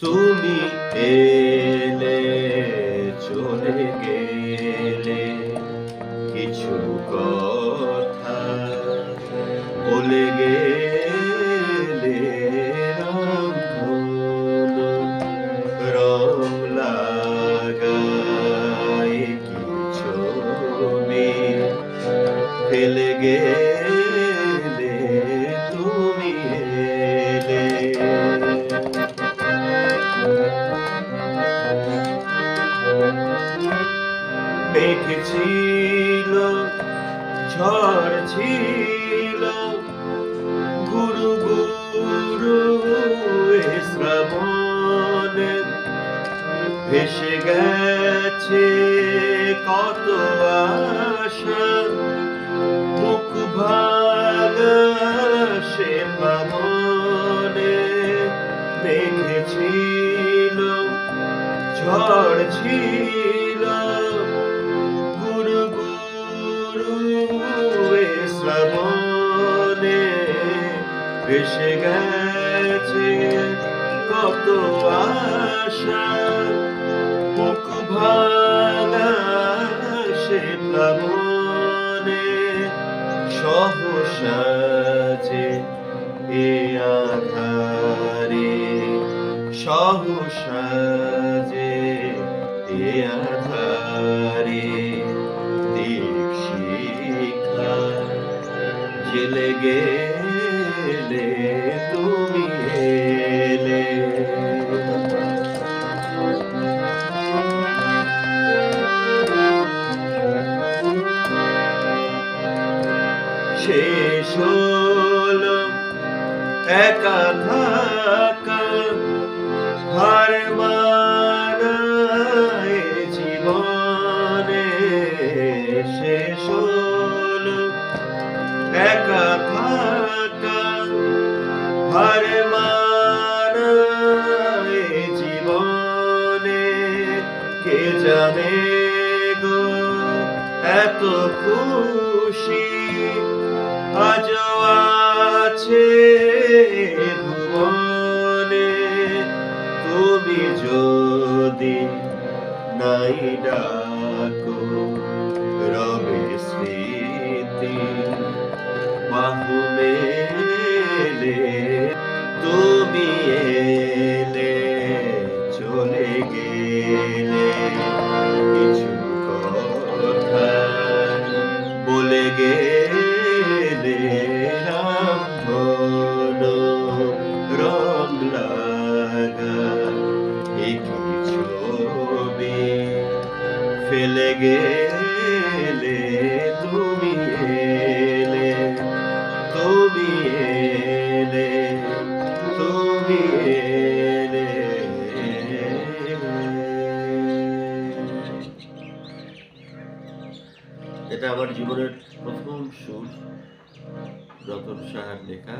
তুমি এলে চলে গেলে কিছু কথা বলে গেলে রং লাগায় কি ফেলে গেলে মেঘ ছিল ঝড় ছিল। গুরু গুরু শ্রাবণে ভেসে গেছে কত আশা। মুখ ভাঙা সে পাবনে মেঘে ছিল, ঝড় ছিল। শ্রাবণে ভেসে গেছে কত আশা। মুখ ভাঙা সে প্লাবনে সহসা যে এ আধারে, সহসা যে এ আধারে। গেলে তুমি এলে। শেষ হলো একা জানে গো, এত খুশি আজ আছে ভুবনে। তুমি যদি নাই ডাকো, রবে স্মৃতি বাহু মেলে। তুমি এলে চলে গেলে। বলে গেলে রামধনু রং লাগা। ফেলে গেলে তুমি এটা আমার জীবনের প্রথম সুর রতন সাহার লেখা।